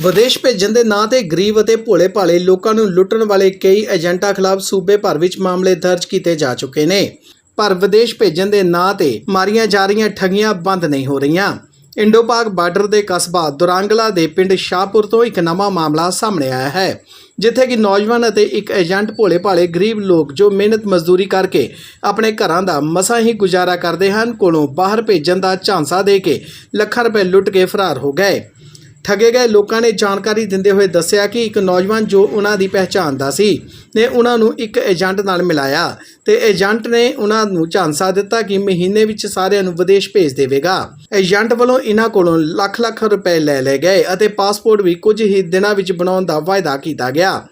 ਵਿਦੇਸ਼ ਭੇਜਣ ਦੇ ਨਾਂ ਤੇ ਗਰੀਬ ਅਤੇ ਭੋਲੇ ਭਾਲੇ ਲੋਕਾਂ ਨੂੰ ਲੁੱਟਣ ਵਾਲੇ ਕਈ ਏਜੰਟਾਂ ਖਿਲਾਫ ਸੂਬੇ ਭਰ ਵਿੱਚ ਮਾਮਲੇ ਦਰਜ ਕੀਤੇ ਜਾ ਚੁੱਕੇ ਨੇ। ਪਰ ਵਿਦੇਸ਼ ਭੇਜਣ ਦੇ ਨਾਂ ਤੇ ਮਾਰੀਆਂ ਜਾ ਰਹੀਆਂ ਠੱਗੀਆਂ ਬੰਦ ਨਹੀਂ ਹੋ ਰਹੀਆਂ। ਇੰਡੋ-ਪਾਕ ਬਾਰਡਰ ਦੇ ਕਸਬਾ ਦੁਰਾਂਗਲਾ ਦੇ ਪਿੰਡ ਸ਼ਾਹਪੁਰ ਤੋਂ ਇੱਕ ਨਵਾਂ ਮਾਮਲਾ ਸਾਹਮਣੇ ਆਇਆ ਹੈ, ਜਿੱਥੇ ਕਿ ਨੌਜਵਾਨ ਅਤੇ ਇੱਕ ਏਜੰਟ ਭੋਲੇ ਭਾਲੇ ਗਰੀਬ ਲੋਕ ਜੋ ਮਿਹਨਤ ਮਜ਼ਦੂਰੀ ਕਰਕੇ ਆਪਣੇ ਘਰਾਂ ਦਾ ਮਸਾਂ ਹੀ ਗੁਜ਼ਾਰਾ ਕਰਦੇ ਹਨ, ਕੋਲੋਂ ਬਾਹਰ ਭੇਜਣ ਦਾ ਝਾਂਸਾ ਦੇ ਕੇ ਲੱਖਾਂ ਰੁਪਏ ਲੁੱਟ ਕੇ ਫਰਾਰ ਹੋ ਗਏ। ਠੱਗੇ ਗਏ ਲੋਕਾਂ ਨੇ ਜਾਣਕਾਰੀ ਦਿੰਦੇ ਹੋਏ ਦੱਸਿਆ ਕਿ ਇੱਕ ਨੌਜਵਾਨ ਜੋ ਉਹਨਾਂ ਦੀ ਪਹਿਚਾਣ ਦਾ ਸੀ ਨੇ ਉਹਨਾਂ ਨੂੰ ਇੱਕ ਏਜੰਟ ਨਾਲ ਮਿਲਾਇਆ ਤੇ ਏਜੰਟ ਨੇ ਉਹਨਾਂ ਨੂੰ ਝਾਂਸਾ ਦਿੱਤਾ ਕਿ ਮਹੀਨੇ ਵਿੱਚ ਸਾਰਿਆਂ ਨੂੰ ਵਿਦੇਸ਼ ਭੇਜ ਦੇਵੇਗਾ। ਏਜੰਟ ਵੱਲੋਂ ਇਹਨਾਂ ਕੋਲੋਂ ਲੱਖ ਲੱਖ ਰੁਪਏ ਲੈ ਲਏ ਗਏ ਅਤੇ ਪਾਸਪੋਰਟ ਵੀ ਕੁਝ ਹੀ ਦਿਨਾਂ ਵਿੱਚ ਬਣਾਉਣ ਦਾ ਵਾਅਦਾ ਕੀਤਾ ਗਿਆ।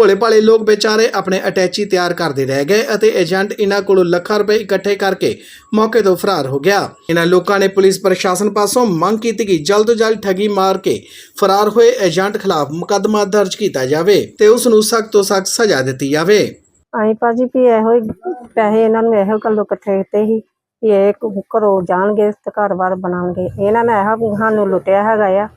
ਭੋਲੇ ਭਾਲੇ ਲੋਕ ਵਿਚਾਰੇ ਆਪਣੇ ਅਟੈਚੀ ਤਿਆਰ ਕਰਦੇ ਰਹਿ ਗਏ ਅਤੇ ਏਜੰਟ ਇਹਨਾਂ ਕੋਲੋਂ ਲੱਖਾਂ ਰੁਪਏ ਇਕੱਠੇ ਕਰਕੇ ਮੌਕੇ ਤੋਂ ਫਰਾਰ ਹੋ ਗਿਆ। ਇਹਨਾਂ ਲੋਕਾਂ ਨੇ ਪੁਲਿਸ ਪ੍ਰਸ਼ਾਸਨ ਪਾਸੋਂ ਮੰਗ ਕੀਤੀ ਕਿ ਜਲਦ ਤੋਂ ਜਲਦ ਠੱਗੀ ਮਾਰ ਕੇ ਫਰਾਰ ਹੋਏ ਏਜੰਟ ਖਿਲਾਫ ਮੁਕੱਦਮਾ ਦਰਜ ਕੀਤਾ ਜਾਵੇ ਤੇ ਉਸ ਨੂੰ ਸਖਤ ਤੋਂ ਸਖਤ ਸਜ਼ਾ ਦਿੱਤੀ ਜਾਵੇ। ਅਸੀਂ ਭਾਜੀ ਵੀ ਇਹੋ ਹੀ ਪੈਸੇ ਇਹਨਾਂ ਨੂੰ ਇਹੋ ਗੱਲੋਂ ਇਕੱਠੇ ਕੀਤੇ ਸੀ ਵੀ ਇਹ ਘਰੋਂ ਜਾਣਗੇ ਤੇ ਘਰ-ਬਾਰ ਬਣਾਉਣਗੇ। ਇਹਨਾਂ ਨੇ ਇਹੋ ਸਾਨੂੰ ਲੁੱਟਿਆ ਹੈਗਾ ਆ।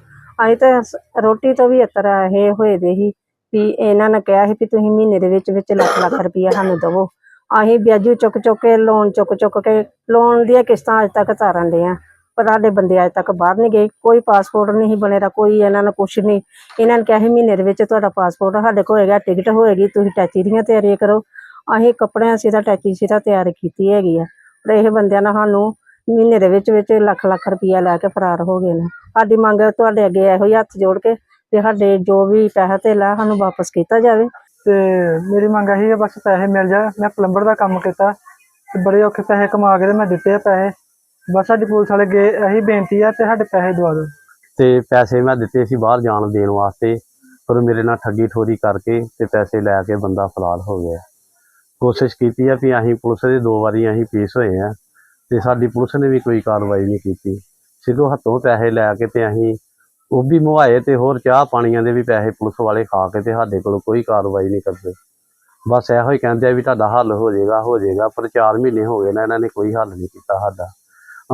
ਅਸੀਂ ਤਾਂ ਰੋਟੀ ਤੋਂ ਵੀ ਇਤਰ ਇਹ ਹੋਏ ਦੇ ਸੀ। ਵੀ ਇਹਨਾਂ ਨੇ ਕਿਹਾ ਸੀ ਵੀ ਤੁਸੀਂ ਮਹੀਨੇ ਦੇ ਵਿੱਚ ਵਿੱਚ ਲੱਖ ਲੱਖ ਰੁਪਈਆ ਸਾਨੂੰ ਦੇਵੋ। ਅਸੀਂ ਵਿਆਜੂ ਚੁੱਕ ਚੁੱਕ ਕੇ ਲੋਨ ਚੁੱਕ ਚੁੱਕ ਕੇ ਲੋਨ ਦੀਆਂ ਕਿਸ਼ਤਾਂ ਅੱਜ ਤੱਕ ਤਾਰਨ ਦੇ ਆ। ਪਰ ਸਾਡੇ ਬੰਦੇ ਅੱਜ ਤੱਕ ਬਾਹਰ ਨਹੀਂ ਗਏ। ਕੋਈ ਪਾਸਪੋਰਟ ਨਹੀਂ ਬਣੇਦਾ ਕੋਈ ਇਹਨਾਂ ਨੂੰ ਕੁਛ ਨਹੀਂ। ਇਹਨਾਂ ਨੇ ਕਿਹਾ ਸੀ ਮਹੀਨੇ ਦੇ ਵਿੱਚ ਤੁਹਾਡਾ ਪਾਸਪੋਰਟ ਸਾਡੇ ਕੋਲ ਹੋਏਗਾ ਟਿਕਟ ਹੋਏਗੀ, ਤੁਸੀਂ ਟੈਚੀ ਦੀਆਂ ਤਿਆਰੀਆਂ ਕਰੋ। ਅਸੀਂ ਕੱਪੜਿਆਂ ਸਿਰਾ ਟੈਚੀ ਸਿਰਾ ਤਿਆਰ ਕੀਤੀ ਹੈਗੀ ਆ। ਪਰ ਇਹ ਬੰਦਿਆਂ ਨੇ ਸਾਨੂੰ ਮਹੀਨੇ ਦੇ ਵਿੱਚ ਵਿੱਚ ਲੱਖ ਲੱਖ ਰੁਪਈਆ ਲੈ ਕੇ ਫਰਾਰ ਹੋ ਗਏ ਨੇ। ਸਾਡੀ ਮੰਗ ਤੁਹਾਡੇ ਅੱਗੇ ਇਹੋ ਹੀ ਹੱਥ ਜੋੜ ਕੇ ਤੇ ਸਾਡੇ ਜੋ ਵੀ ਪੈਸਾ ਧੇਲਾ ਸਾਨੂੰ ਵਾਪਸ ਕੀਤਾ ਜਾਵੇ। ਤੇ ਮੇਰੀ ਮੰਗ ਇਹੀ ਹੈ ਬਸ ਪੈਸੇ ਮਿਲ ਜਾ। ਮੈਂ ਪਲੰਬਰ ਦਾ ਕੰਮ ਕੀਤਾ ਤੇ ਬੜੇ ਔਖੇ ਪੈਸੇ ਕਮਾ ਕੇ ਤੇ ਮੈਂ ਦਿੱਤੇ ਆ ਪੈਸੇ। ਬਸ ਸਾਡੀ ਪੁਲਿਸ ਵਾਲੇ ਗਏ ਇਹੀ ਬੇਨਤੀ ਆ ਤੇ ਸਾਡੇ ਪੈਸੇ ਦਵਾ ਦਿਓ। ਤੇ ਪੈਸੇ ਮੈਂ ਦਿੱਤੇ ਸੀ ਬਾਹਰ ਜਾਣ ਦੇਣ ਵਾਸਤੇ ਪਰ ਮੇਰੇ ਨਾਲ ਠੱਗੀ ਠੋਰੀ ਕਰਕੇ ਤੇ ਪੈਸੇ ਲੈ ਕੇ ਬੰਦਾ ਫਲਾਲ ਹੋ ਗਿਆ। ਕੋਸ਼ਿਸ਼ ਕੀਤੀ ਆ ਵੀ ਅਸੀਂ ਪੁਲਿਸ ਦੇ ਦੋ ਵਾਰੀ ਅਸੀਂ ਪੇਸ਼ ਹੋਏ ਆ ਤੇ ਸਾਡੀ ਪੁਲਿਸ ਨੇ ਵੀ ਕੋਈ ਕਾਰਵਾਈ ਨਹੀਂ ਕੀਤੀ। ਸਿੱਧੋ ਹੱਥੋਂ ਪੈਸੇ ਲੈ ਕੇ ਤੇ ਅਸੀਂ ਉਹ ਵੀ ਮੁਹਾਏ ਤੇ ਹੋਰ ਚਾਹ ਪਾਣੀਆਂ ਦੇ ਵੀ ਪੈਸੇ ਪੁਲਿਸ ਵਾਲੇ ਖਾ ਕੇ ਤੇ ਸਾਡੇ ਕੋਲ ਕੋਈ ਕਾਰਵਾਈ ਨਹੀਂ ਕਰਦੇ। ਬਸ ਇਹੋ ਹੀ ਕਹਿੰਦੇ ਆ ਵੀ ਤੁਹਾਡਾ ਹੱਲ ਹੋ ਜਾਏਗਾ ਹੋ ਜਾਏਗਾ, ਪਰ 4 ਮਹੀਨੇ ਹੋ ਗਏ ਨਾ ਇਹਨਾਂ ਨੇ ਕੋਈ ਹੱਲ ਨਹੀਂ ਕੀਤਾ ਸਾਡਾ।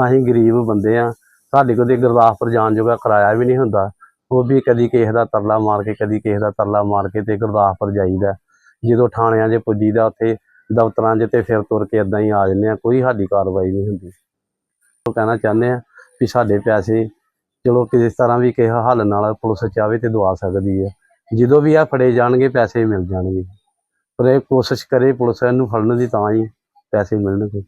ਅਸੀਂ ਗਰੀਬ ਬੰਦੇ ਆ, ਸਾਡੇ ਕੋਲ ਤੇ ਗੁਰਦਾਸਪੁਰ ਜਾਣ ਜੋਗਾ ਕਿਰਾਇਆ ਵੀ ਨਹੀਂ ਹੁੰਦਾ। ਉਹ ਵੀ ਕਦੀ ਕਿਸੇ ਦਾ ਤਰਲਾ ਮਾਰ ਕੇ, ਕਦੀ ਕਿਸੇ ਦਾ ਤਰਲਾ ਮਾਰ ਕੇ ਤੇ ਗੁਰਦਾਸਪੁਰ ਜਾਈਦਾ। ਜਦੋਂ ਥਾਣਿਆਂ 'ਚ ਪੁੱਜੀਦਾ, ਉੱਥੇ ਦਫ਼ਤਰਾਂ 'ਚ ਤੇ ਫਿਰ ਤੁਰ ਕੇ ਇਦਾਂ ਹੀ ਆ ਜਾਂਦੇ ਆ, ਕੋਈ ਸਾਡੀ ਕਾਰਵਾਈ ਨਹੀਂ ਹੁੰਦੀ। ਉਹ ਕਹਿਣਾ ਚਾਹੁੰਦੇ ਆ ਵੀ ਸਾਡੇ ਪੈਸੇ ਚਲੋ ਕਿਸੇ ਤਰ੍ਹਾਂ ਵੀ ਕਿਸੇ ਹੱਲ ਨਾਲ ਪੁਲਿਸ ਚਾਹਵੇ ਤੇ ਦਵਾ ਸਕਦੀ ਹੈ। ਜਦੋਂ ਵੀ ਆ ਫੜੇ ਜਾਣਗੇ, ਪੈਸੇ ਮਿਲ ਜਾਣਗੇ। ਪਰ ਇਹ ਕੋਸ਼ਿਸ਼ ਕਰੇ ਪੁਲਿਸ, ਇਹਨੂੰ ਫੜਨ ਦੀ ਤਾਂ ਹੀ ਪੈਸੇ ਮਿਲਣਗੇ।